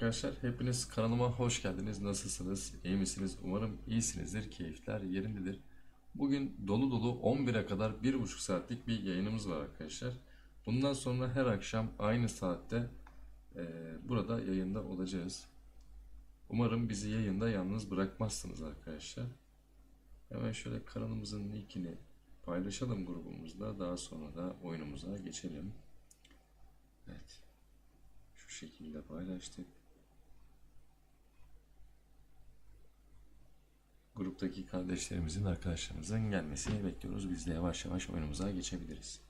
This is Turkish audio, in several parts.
arkadaşlar. Hepiniz kanalıma hoş geldiniz. Nasılsınız? İyi misiniz? Umarım iyisinizdir. Keyifler yerindedir. Bugün dolu dolu 11'e kadar 1,5 saatlik bir yayınımız var arkadaşlar. Bundan sonra her akşam aynı saatte e, burada yayında olacağız. Umarım bizi yayında yalnız bırakmazsınız arkadaşlar. Hemen şöyle kanalımızın linkini paylaşalım grubumuzda. Daha sonra da oyunumuza geçelim. Evet. Şu şekilde paylaştık. Gruptaki kardeşlerimizin, arkadaşlarımızın gelmesini bekliyoruz. Biz de yavaş yavaş oyunumuza geçebiliriz.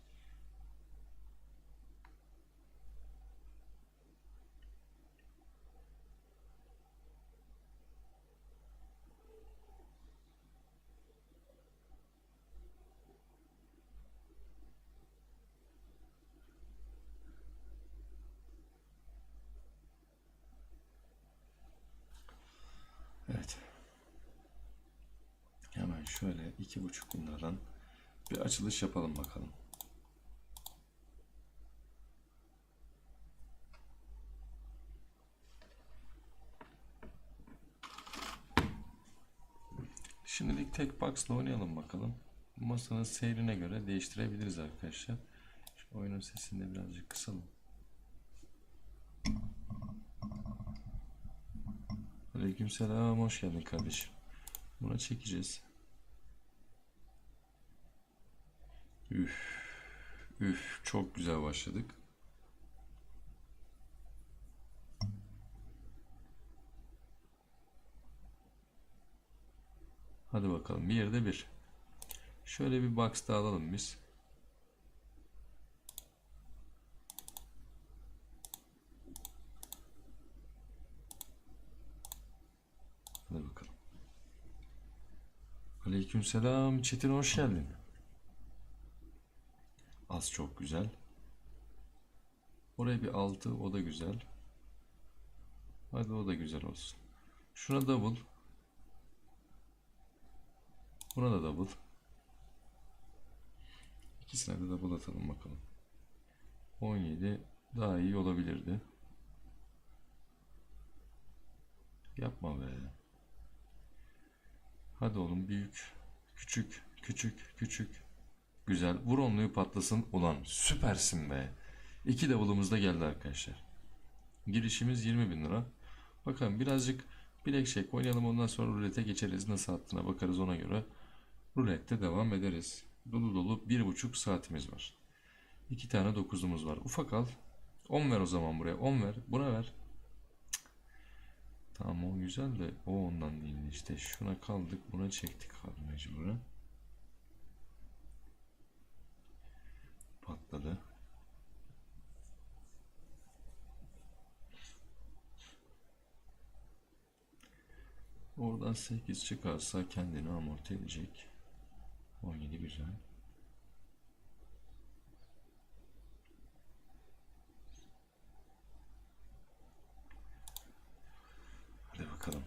Evet. Hemen şöyle iki buçuk bin liradan bir açılış yapalım bakalım. Şimdilik tek box'la oynayalım bakalım. Masanın seyrine göre değiştirebiliriz arkadaşlar. Şu oyunun sesini de birazcık kısalım. Aleykümselam, hoş geldin kardeşim. Buna çekeceğiz. Üf, üf, çok güzel başladık. Hadi bakalım, bir yerde bir. Şöyle bir box da alalım biz. Hadi bakalım. Aleykümselam Çetin hoş geldin. Az çok güzel. Oraya bir altı o da güzel. Hadi o da güzel olsun. Şuna double. Buna da double. İkisine de double atalım bakalım. 17 daha iyi olabilirdi. Yapma be. Hadi oğlum büyük, küçük, küçük, küçük. Güzel. Vur onluyu patlasın. Ulan süpersin be. İki davulumuz da geldi arkadaşlar. Girişimiz 20 bin lira. Bakalım birazcık bilekşek oynayalım ondan sonra rulete geçeriz. Nasıl attığına bakarız ona göre. Rulette devam ederiz. Dolu dolu bir buçuk saatimiz var. İki tane dokuzumuz var. Ufak al. 10 ver o zaman buraya. 10 ver. Buna ver. Tamam o güzel de o ondan değil işte şuna kaldık buna çektik abi mecburen. Patladı. Oradan 8 çıkarsa kendini amorti edecek. 17 güzel. Hadi bakalım.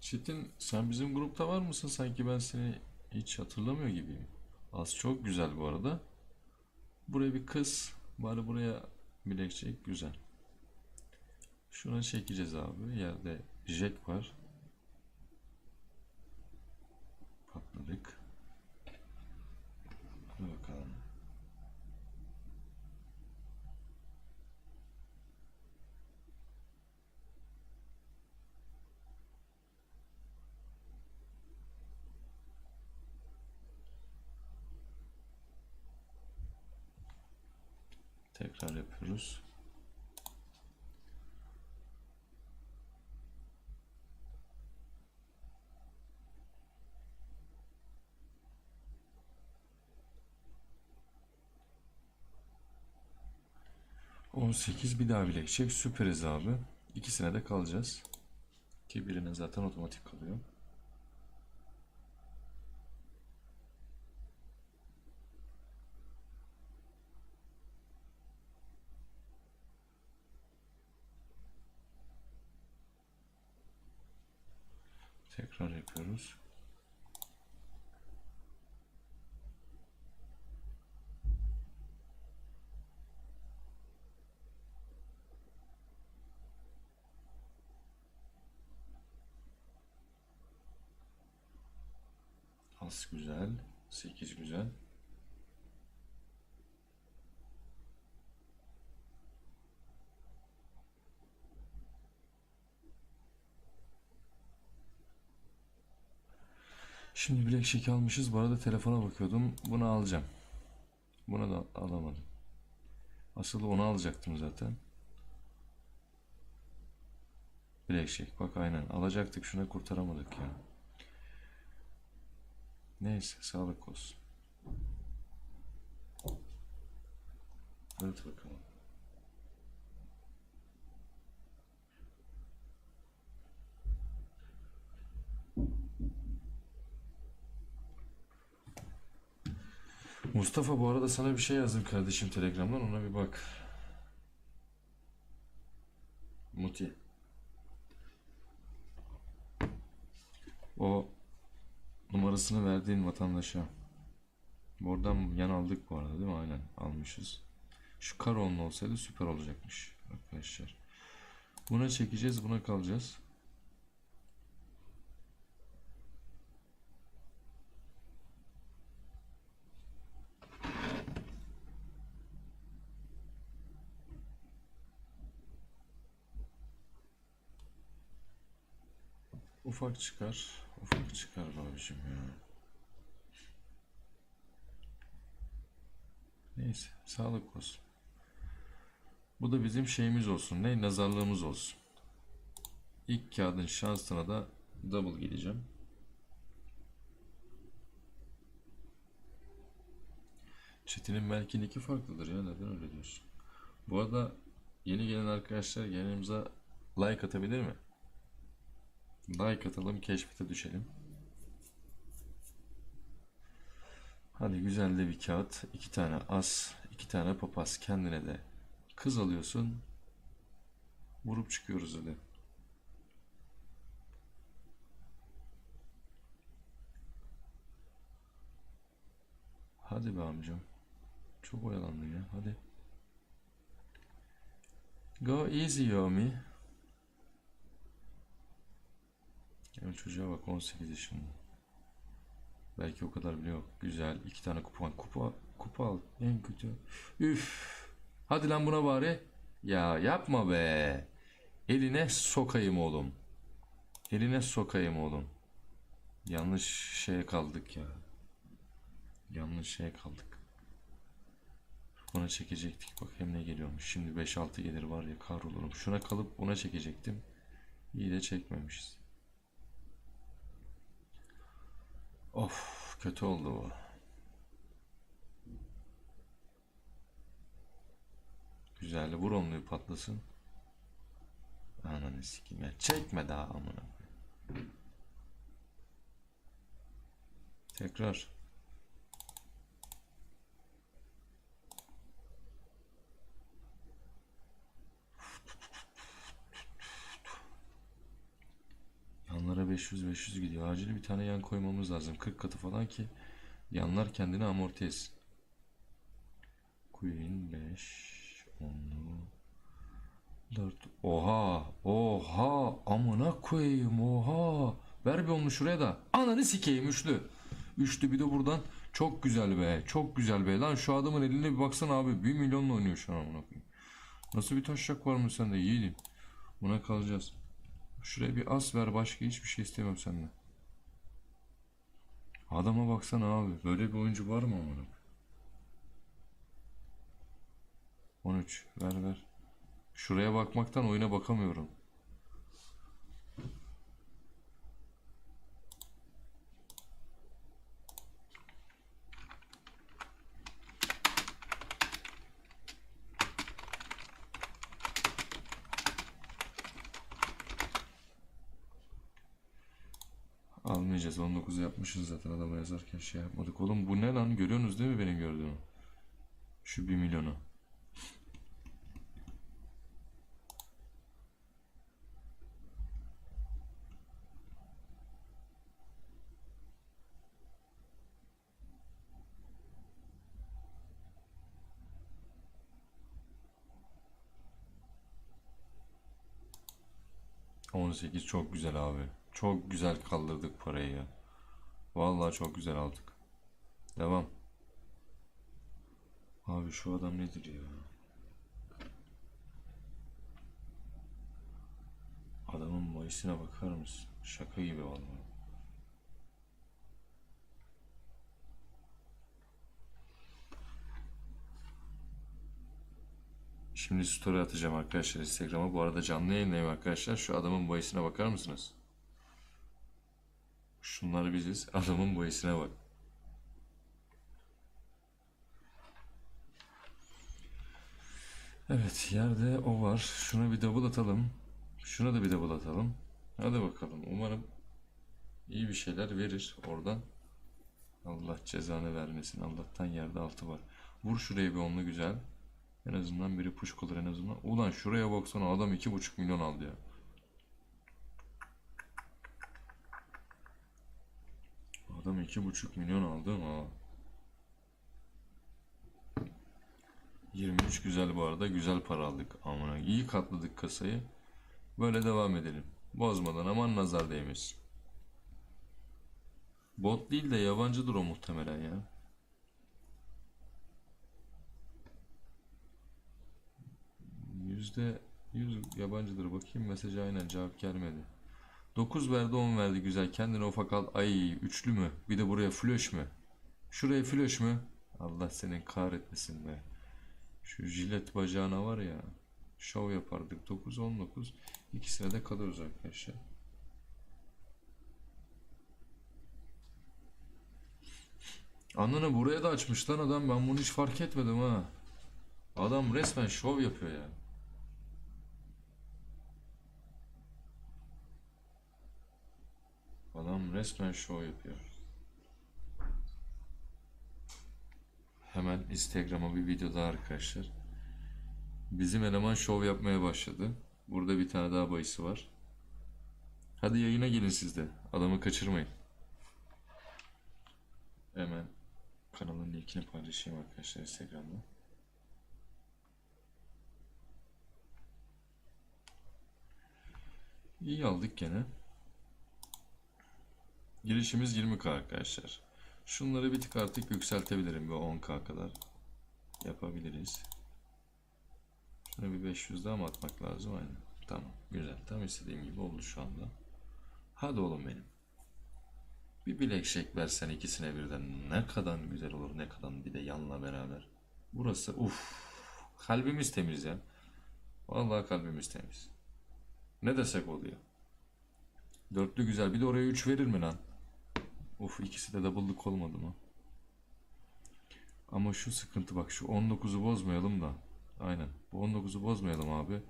Çetin sen bizim grupta var mısın? Sanki ben seni hiç hatırlamıyor gibiyim. Az çok güzel bu arada. Buraya bir kız. Bari buraya bilekçek güzel. Şuna çekeceğiz abi. Yerde jack var. Patladık. Bakalım. Tekrar yapıyoruz. On sekiz bir daha bilekçek süperiz abi. İkisine de kalacağız. Ki birine zaten otomatik kalıyor. tekrar yapıyoruz. Az güzel. 8 güzel. Şimdi bilek şeki almışız. Bu arada telefona bakıyordum. Bunu alacağım. Bunu da alamadım. Asıl onu alacaktım zaten. Bilek şek. Bak aynen. Alacaktık. Şuna kurtaramadık ya. Neyse. Sağlık olsun. Evet bakalım. Mustafa bu arada sana bir şey yazdım kardeşim Telegram'dan ona bir bak. Muti. O numarasını verdiğin vatandaşa. Oradan yan aldık bu arada değil mi? Aynen almışız. Şu Karo'nun olsaydı süper olacakmış arkadaşlar. Buna çekeceğiz, buna kalacağız. Ufak çıkar, ufak çıkar babacığım ya. Neyse, sağlık olsun. Bu da bizim şeyimiz olsun. Ne? Nazarlığımız olsun. İlk kağıdın şansına da double gideceğim. Çetin'in belki iki farklıdır ya. Neden öyle diyorsun? Bu arada yeni gelen arkadaşlar yayınımıza like atabilir mi? Like atalım, keşfete düşelim. Hadi güzel de bir kağıt. iki tane as, iki tane papaz. Kendine de kız alıyorsun. Vurup çıkıyoruz hadi. Hadi be amcam. Çok oyalandın ya. Hadi. Go easy Yomi. Ya çocuğa bak 18 yaşında. Belki o kadar bile yok. Güzel. iki tane kupa. Kupa, kupa al. En kötü. Üf. Hadi lan buna bari. Ya yapma be. Eline sokayım oğlum. Eline sokayım oğlum. Yanlış şeye kaldık ya. Yanlış şeye kaldık. Buna çekecektik. Bak hem ne geliyormuş. Şimdi 5-6 gelir var ya kahrolurum. Şuna kalıp buna çekecektim. İyi de çekmemişiz. Of kötü oldu bu. Güzel vur onluyu patlasın. Ananı sikeyim ya. Çekme daha amına. Tekrar. 500 500 gidiyor. Acil bir tane yan koymamız lazım. 40 katı falan ki yanlar kendini amorti etsin. Queen 5 10'lu 4 Oha! Oha! Amına koyayım oha! Ver bir onu şuraya da. Ananı sikeyim üçlü. Üçlü bir de buradan. Çok güzel be. Çok güzel be. Lan şu adamın eline bir baksana abi. 1 milyonla oynuyor şu an amına koyayım. Nasıl bir taşacak var mı sende yiğidim. Buna kalacağız. Şuraya bir as ver başka hiçbir şey istemem senden. Adama baksana abi. Böyle bir oyuncu var mı amına? 13 ver ver. Şuraya bakmaktan oyuna bakamıyorum. Almayacağız. 19 yapmışız zaten adama yazarken şey yapmadık. Oğlum bu ne lan? Görüyorsunuz değil mi benim gördüğümü? Şu 1 milyonu. On sekiz çok güzel abi. Çok güzel kaldırdık parayı ya. Vallahi çok güzel aldık. Devam. Abi şu adam nedir ya? Adamın bayisine bakar mısın? Şaka gibi vallahi. Şimdi story atacağım arkadaşlar Instagram'a. Bu arada canlı yayındayım arkadaşlar. Şu adamın bayisine bakar mısınız? Şunlar biziz. Adamın bayisine bak. Evet yerde o var. Şuna bir double atalım. Şuna da bir double atalım. Hadi bakalım. Umarım iyi bir şeyler verir oradan. Allah cezanı vermesin. Allah'tan yerde altı var. Vur şuraya bir onlu güzel. En azından biri push olur en azından. Ulan şuraya baksana adam iki buçuk milyon aldı ya. Adam iki buçuk milyon aldı ama. 23 güzel bu arada. Güzel para aldık. Amına iyi katladık kasayı. Böyle devam edelim. Bozmadan aman nazar değmesin. Bot değil de yabancıdır o muhtemelen ya. Yüzde yüz yabancıdır. Bakayım mesajı aynen cevap gelmedi. 9 verdi 10 verdi güzel. Kendine ufak al. Ay üçlü mü? Bir de buraya flash mı? Şuraya flash mı? Allah senin kahretmesin be. Şu jilet bacağına var ya. Şov yapardık 9 19. İkisine de kalırız arkadaşlar. Ananı buraya da açmış lan adam. Ben bunu hiç fark etmedim ha. Adam resmen şov yapıyor ya. Adam resmen şov yapıyor. Hemen Instagram'a bir video daha arkadaşlar. Bizim eleman şov yapmaya başladı. Burada bir tane daha bayısı var. Hadi yayına gelin siz de. Adamı kaçırmayın. Hemen kanalın linkini paylaşayım arkadaşlar Instagram'da. İyi aldık gene. Girişimiz 20k arkadaşlar. Şunları bir tık artık yükseltebilirim. Bir 10k kadar yapabiliriz. Şuna bir 500 daha mı atmak lazım? Aynen. Tamam. Güzel. Tam istediğim gibi oldu şu anda. Hadi oğlum benim. Bir bilek şek versen ikisine birden ne kadar güzel olur ne kadar bir de yanla beraber. Burası uf kalbimiz temiz ya. Vallahi kalbimiz temiz. Ne desek oluyor. Dörtlü güzel. Bir de oraya 3 verir mi lan? Uf ikisi de double'lık olmadı mı? Ama şu sıkıntı bak şu 19'u bozmayalım da. Aynen. Bu 19'u bozmayalım abi.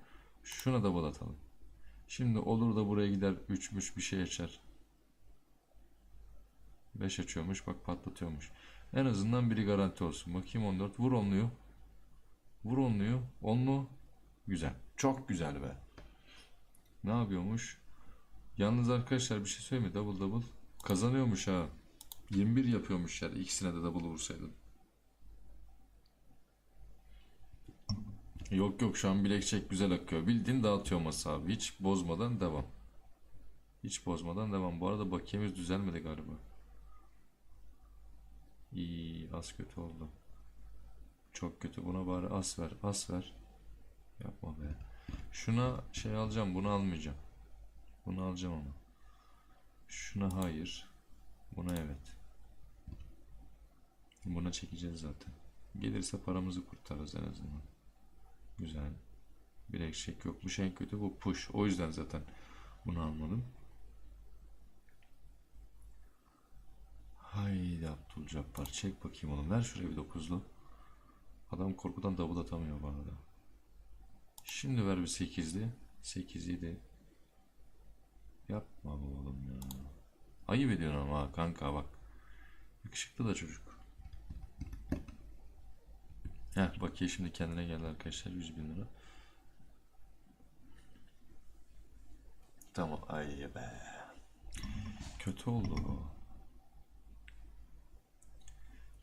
Şuna double atalım. Şimdi olur da buraya gider 3'müş bir şey açar. 5 açıyormuş bak patlatıyormuş. En azından biri garanti olsun. Bakayım 14. Vur onluyu. Vur onluyu. Onlu. Güzel. Çok güzel be. Ne yapıyormuş? Yalnız arkadaşlar bir şey söyleyeyim mi? Double double kazanıyormuş ha. 21 yapıyormuş yani. İkisine de double vursaydın. Yok yok şu an bilekçek güzel akıyor. Bildiğin dağıtıyor masa abi. Hiç bozmadan devam. Hiç bozmadan devam. Bu arada bakiyemiz düzelmedi galiba. İyi az kötü oldu. Çok kötü. Buna bari as ver. As ver. Yapma be. Şuna şey alacağım. Bunu almayacağım. Bunu alacağım ama. Şuna hayır. Buna evet. Buna çekeceğiz zaten. Gelirse paramızı kurtarırız en azından. Güzel. Bir eşek yok. Bu şey kötü bu push. O yüzden zaten bunu almadım. Haydi Abdülcabbar çek bakayım oğlum. Ver şuraya bir dokuzlu. Adam korkudan double atamıyor bana da. Şimdi ver bir sekizli. Sekiz yedi. Yapma bu oğlum ya. Ayıp ediyorsun ama kanka bak. Yakışıklı da çocuk. Heh bakiye şimdi kendine geldi arkadaşlar 100 bin lira. Tamam ay be. Kötü oldu bu.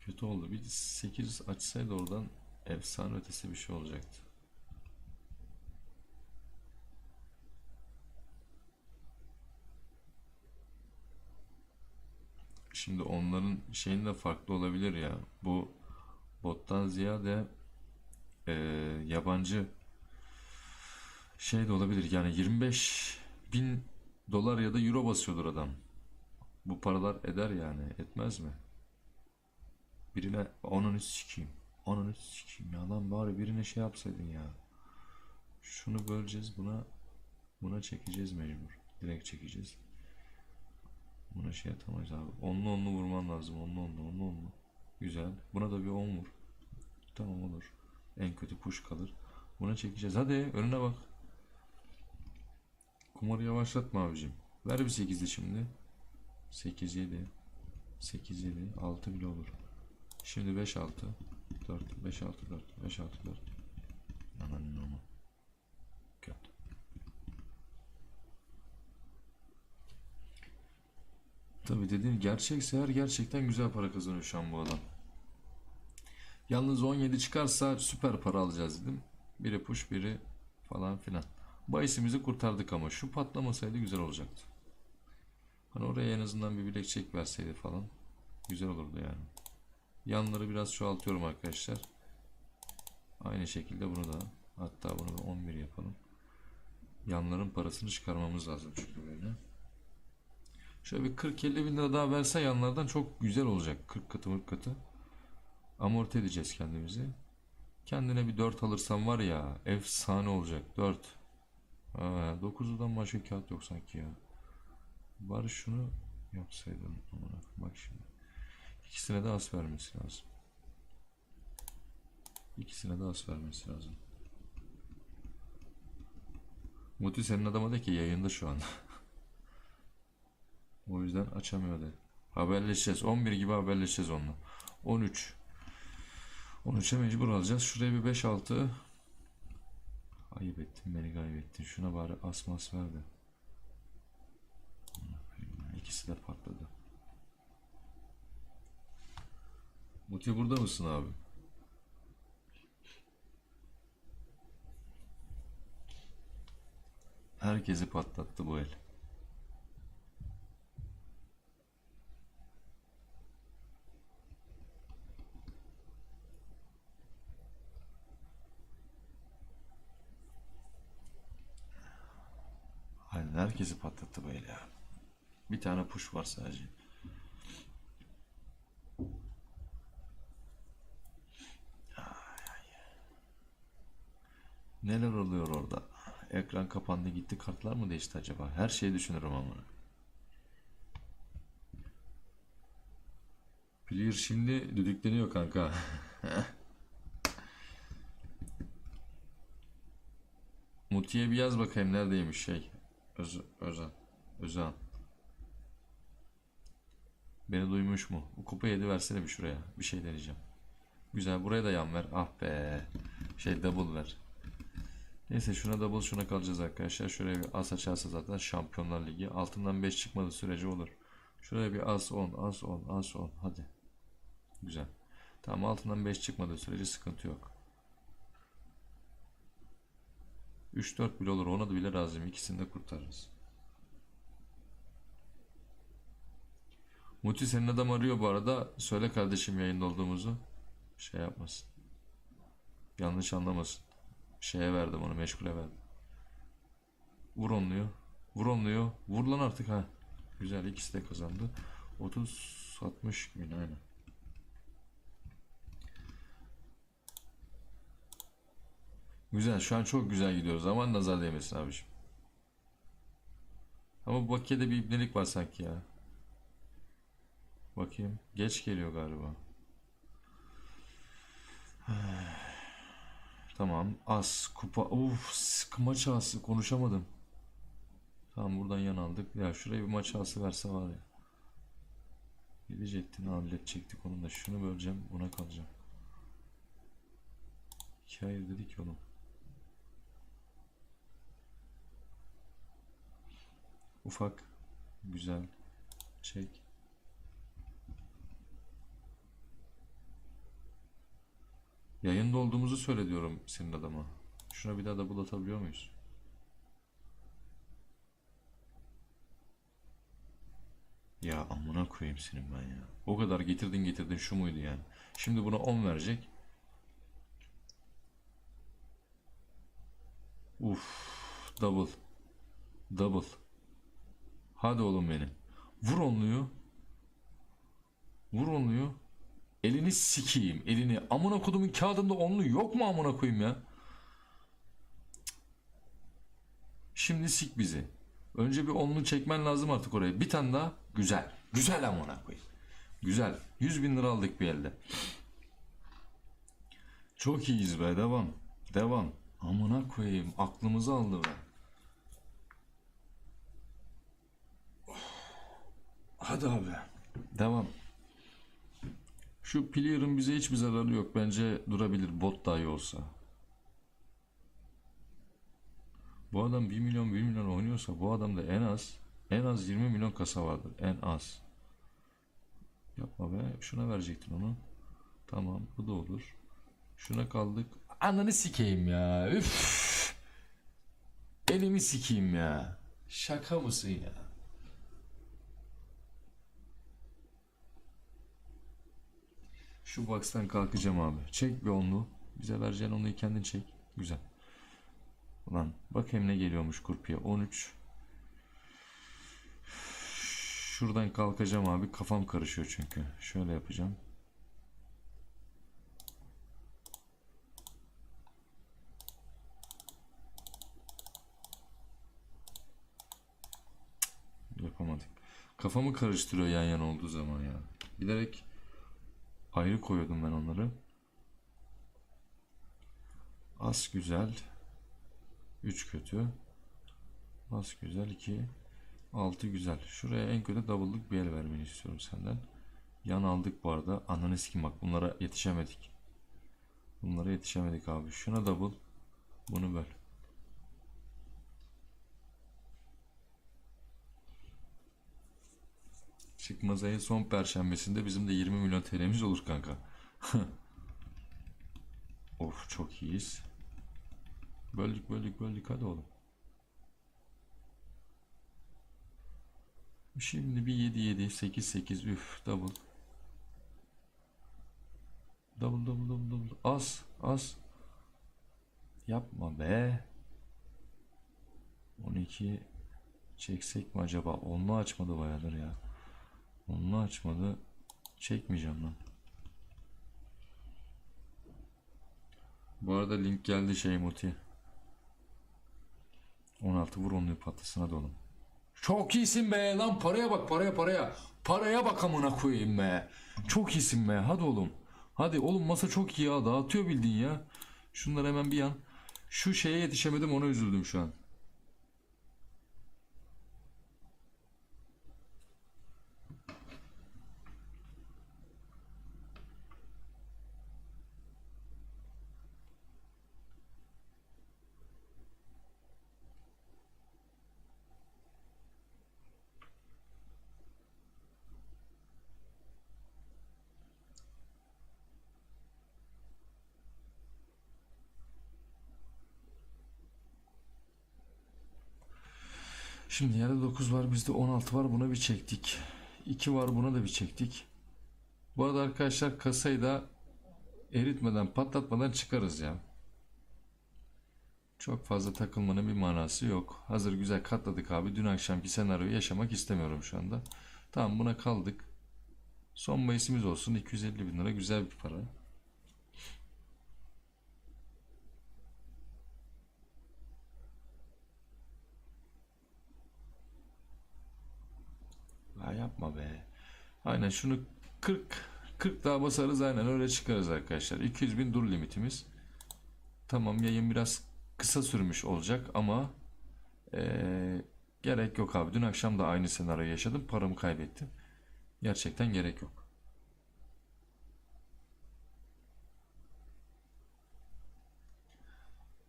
Kötü oldu. Bir 8 açsaydı oradan efsane ötesi bir şey olacaktı. Şimdi onların şeyin de farklı olabilir ya. Bu bottan ziyade eee, yabancı şey de olabilir. Yani 25 bin dolar ya da euro basıyordur adam. Bu paralar eder yani. Etmez mi? Birine ananı sikeyim. Ananı sikeyim ya lan bari birine şey yapsaydın ya. Şunu böleceğiz buna buna çekeceğiz mecbur. Direkt çekeceğiz. Buna şey atamayız abi. Onlu onlu vurman lazım. Onlu onlu onlu onlu. Güzel. Buna da bir 10 vur. Tamam olur. En kötü push kalır. Buna çekeceğiz. Hadi önüne bak. Kumarı yavaşlatma abicim. Ver bir 8'li şimdi. 8 7 8 7 6 bile olur. Şimdi 5 6 4 5 6 4 5 6 4 Ananın ama. Kötü. Tabii dediğim gerçekse her gerçekten güzel para kazanıyor şu an bu adam. Yalnız 17 çıkarsa süper para alacağız dedim. Biri push biri falan filan. Bahisimizi kurtardık ama şu patlamasaydı güzel olacaktı. Hani oraya en azından bir bilek çek verseydi falan güzel olurdu yani. Yanları biraz çoğaltıyorum arkadaşlar. Aynı şekilde bunu da hatta bunu da 11 yapalım. Yanların parasını çıkarmamız lazım çünkü böyle. Şöyle bir 40-50 bin lira daha verse yanlardan çok güzel olacak. 40 katı 40 katı. Amorti edeceğiz kendimizi. Kendine bir 4 alırsan var ya efsane olacak. 4. Ha, 9'dan başka kağıt yok sanki ya. Bari şunu yapsaydım. Bak şimdi. İkisine de as vermesi lazım. İkisine de as vermesi lazım. Muti senin adama de ki yayında şu an. o yüzden açamıyor de. Haberleşeceğiz. 11 gibi haberleşeceğiz onunla. 13. 13'e mecbur alacağız. Şuraya bir 5-6. Ayıp ettin beni kaybettin. Şuna bari as mas ver de. İkisi de patladı. Muti burada mısın abi? Herkesi patlattı bu el. Aynen herkesi patlattı el ya. Bir tane push var sadece. Neler oluyor orada? Ekran kapandı gitti kartlar mı değişti acaba? Her şeyi düşünürüm ama. Clear şimdi düdükleniyor kanka. Muti'ye bir yaz bakayım neredeymiş şey. Öz Özan. Özan. Beni duymuş mu? Bu kupa 7 versene bir şuraya. Bir şey deneyeceğim. Güzel buraya da yan ver. Ah be. Şey double ver. Neyse şuna double şuna kalacağız arkadaşlar. Şuraya bir as açarsa zaten Şampiyonlar Ligi. Altından 5 çıkmadı sürece olur. Şuraya bir as 10, as 10, as 10. Hadi. Güzel. Tamam altından 5 çıkmadı sürece sıkıntı yok. 3-4 bile olur. Ona da bile razıyım. İkisini de kurtarırız. Muti senin adam arıyor bu arada. Söyle kardeşim yayında olduğumuzu. Şey yapmasın. Yanlış anlamasın. Şeye verdim onu meşgule verdim. Vur onluyor. Vur onluyor. Vur lan artık ha. Güzel ikisi de kazandı. 30 60 bin aynen. Güzel şu an çok güzel gidiyoruz. Aman nazar değmesin abiciğim. Ama bu bakiyede bir ibnelik var sanki ya. Bakayım. Geç geliyor galiba. Tamam. As. Kupa. Uf. Maç ası. Konuşamadım. Tamam buradan yan aldık. Ya şuraya bir maç ası verse var ya. Gidecektin halledecektik onu da. Şunu böleceğim. Buna kalacağım. Hayır dedik oğlum. Ufak. Güzel. Çek. Yayında olduğumuzu söyle diyorum senin adama. Şuna bir daha double atabiliyor muyuz? Ya amına koyayım senin ben ya. O kadar getirdin getirdin şu muydu yani. Şimdi buna 10 verecek. Uf, double. Double. Hadi oğlum benim. Vur onluyu. Vur onluyu. Elini sikeyim. Elini. Amına kodumun kağıdında onlu yok mu amına koyayım ya? Şimdi sik bizi. Önce bir onlu çekmen lazım artık oraya. Bir tane daha. Güzel. Güzel amına koyayım. Güzel. 100 bin lira aldık bir elde. Çok iyiyiz be. Devam. Devam. Amına koyayım. Aklımızı aldı be. Hadi abi. Devam. Şu Player'ın bize hiçbir zararı yok. Bence durabilir. Bot dahi olsa. Bu adam 1 milyon 1 milyon oynuyorsa bu adamda en az en az 20 milyon kasa vardır. En az. Yapma be. Şuna verecektin onu. Tamam. Bu da olur. Şuna kaldık. Ananı sikeyim ya. Üf. Elimi sikeyim ya. Şaka mısın ya? Şu box'tan kalkacağım abi. Çek bir onlu. Bize vereceğin onluyu kendin çek. Güzel. Ulan bakayım ne geliyormuş kurpiye. 13. Şuradan kalkacağım abi. Kafam karışıyor çünkü. Şöyle yapacağım. Yapamadık. Kafamı karıştırıyor yan yana olduğu zaman ya. Bilerek ayrı koyuyordum ben onları. Az güzel. 3 kötü. Az güzel 2. 6 güzel. Şuraya en kötü double'lık bir el vermeni istiyorum senden. Yan aldık bu arada. Ananı sikim bak bunlara yetişemedik. Bunlara yetişemedik abi. Şuna double. Bunu böl. Çıkmaz ayın son perşembesinde bizim de 20 milyon TL'miz olur kanka. of çok iyiyiz. Böldük böldük böldük hadi oğlum. Şimdi bir 7 7 8 8 üf double. Double double double double. Az az. Yapma be. 12 çeksek mi acaba? Onlu açmadı bayağıdır ya. Onlu açmadı. Çekmeyeceğim lan. Bu arada link geldi şey Muti. 16 vur onluyu patlasın hadi oğlum. Çok iyisin be lan paraya bak paraya paraya. Paraya bak amına koyayım be. Çok iyisin be hadi oğlum. Hadi oğlum masa çok iyi ya dağıtıyor bildiğin ya. Şunları hemen bir yan. Şu şeye yetişemedim ona üzüldüm şu an. Şimdi yerde 9 var bizde 16 var buna bir çektik. 2 var buna da bir çektik. Bu arada arkadaşlar kasayı da eritmeden patlatmadan çıkarız ya. Çok fazla takılmanın bir manası yok. Hazır güzel katladık abi. Dün akşamki senaryoyu yaşamak istemiyorum şu anda. Tamam buna kaldık. Son bayisimiz olsun. 250 bin lira güzel bir para. Yapma be. Aynen şunu 40 40 daha basarız aynen öyle çıkarız arkadaşlar. 200 bin dur limitimiz. Tamam yayın biraz kısa sürmüş olacak ama eee, gerek yok abi. Dün akşam da aynı senaryo yaşadım. Paramı kaybettim. Gerçekten gerek yok.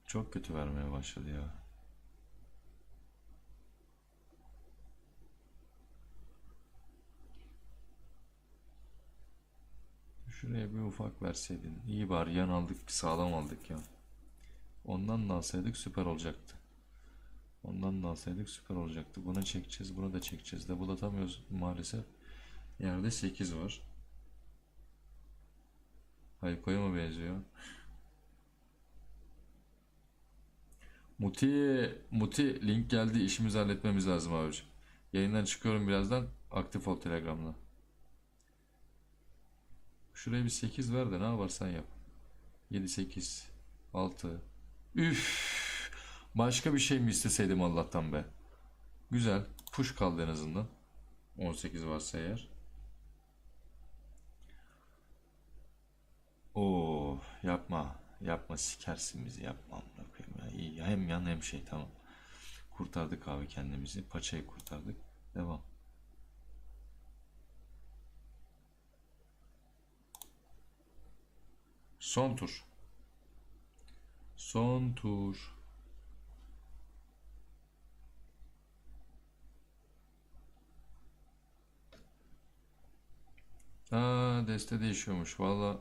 Çok kötü vermeye başladı ya. Şuraya bir ufak verseydin. İyi bari yan aldık, sağlam aldık ya. Ondan da alsaydık süper olacaktı. Ondan da alsaydık süper olacaktı. Bunu çekeceğiz, bunu da çekeceğiz. Double atamıyoruz maalesef. Yerde 8 var. Hayko'ya mı benziyor? Muti, Muti link geldi. İşimizi halletmemiz lazım abicim. Yayından çıkıyorum birazdan. Aktif ol Telegram'da. Şuraya bir 8 ver de ne yaparsan yap. 7, 8, 6. Üf. Başka bir şey mi isteseydim Allah'tan be. Güzel. Push kaldı en azından. 18 varsa eğer. Oo, yapma. Yapma sikersin bizi yapma amına koyayım ya. İyi hem yan hem şey tamam. Kurtardık abi kendimizi. Paçayı kurtardık. Devam. Son tur. Son tur. Aa deste değişiyormuş. Valla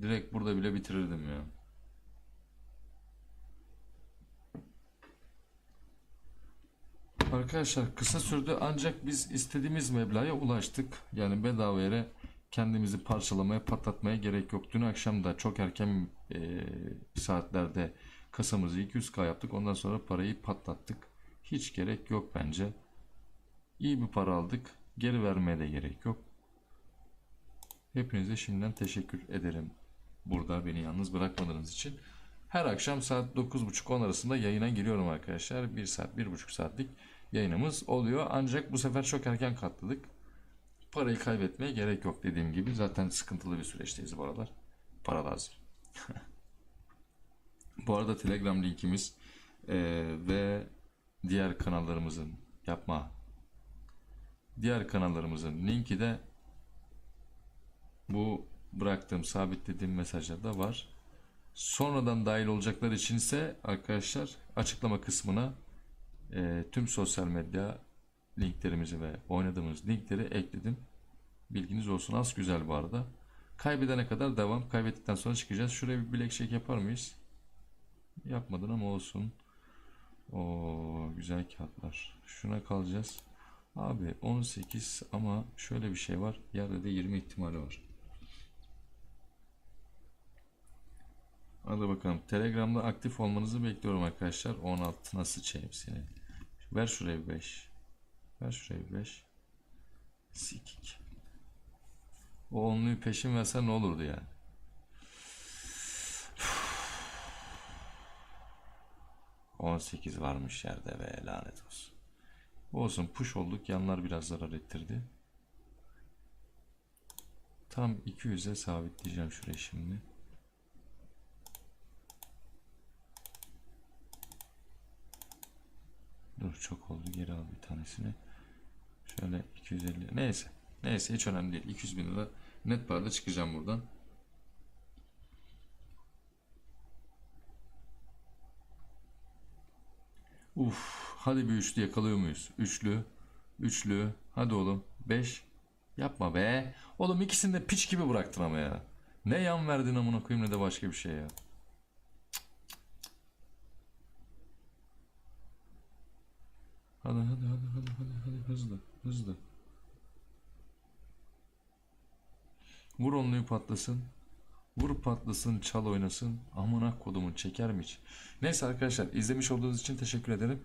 direkt burada bile bitirirdim ya. Arkadaşlar kısa sürdü ancak biz istediğimiz meblağa ulaştık. Yani bedava yere kendimizi parçalamaya, patlatmaya gerek yok. Dün akşam da çok erken e, saatlerde kasamızı 200k yaptık. Ondan sonra parayı patlattık. Hiç gerek yok bence. İyi bir para aldık. Geri vermeye de gerek yok. Hepinize şimdiden teşekkür ederim. Burada beni yalnız bırakmadığınız için. Her akşam saat 9.30-10 arasında yayına giriyorum arkadaşlar. 1 saat, 1.5 saatlik yayınımız oluyor. Ancak bu sefer çok erken katladık. Parayı kaybetmeye gerek yok dediğim gibi. Zaten sıkıntılı bir süreçteyiz bu aralar. Para lazım. bu arada Telegram linkimiz eee, ve diğer kanallarımızın yapma diğer kanallarımızın linki de bu bıraktığım sabitlediğim mesajlarda var. Sonradan dahil olacaklar içinse arkadaşlar açıklama kısmına e, tüm sosyal medya linklerimizi ve oynadığımız linkleri ekledim. Bilginiz olsun. Az güzel bu arada. Kaybedene kadar devam. Kaybettikten sonra çıkacağız. Şuraya bir bilek çek yapar mıyız? Yapmadın ama olsun. O güzel kağıtlar. Şuna kalacağız. Abi 18 ama şöyle bir şey var. Yerde de 20 ihtimali var. Hadi bakalım. Telegram'da aktif olmanızı bekliyorum arkadaşlar. 16 nasıl çeyim seni? Ver şuraya bir 5. Ver şuraya bir 5. Sikik. O onluyu peşin versen ne olurdu yani? On sekiz varmış yerde ve lanet olsun. Olsun push olduk. Yanlar biraz zarar ettirdi. Tam 200'e sabitleyeceğim şurayı şimdi. Dur çok oldu geri al bir tanesini. Şöyle 250 neyse. Neyse hiç önemli değil. 200 bin lira net parada çıkacağım buradan. Uf, hadi bir üçlü yakalıyor muyuz? Üçlü, üçlü, hadi oğlum. Beş, yapma be. Oğlum ikisini de piç gibi bıraktın ama ya. Ne yan verdin amına koyayım ne de başka bir şey ya. Hadi hadi hadi hadi hadi hadi hızlı hızlı. Vur onluyu patlasın. Vur patlasın, çal oynasın. Amına kodumun çeker mi hiç? Neyse arkadaşlar izlemiş olduğunuz için teşekkür ederim.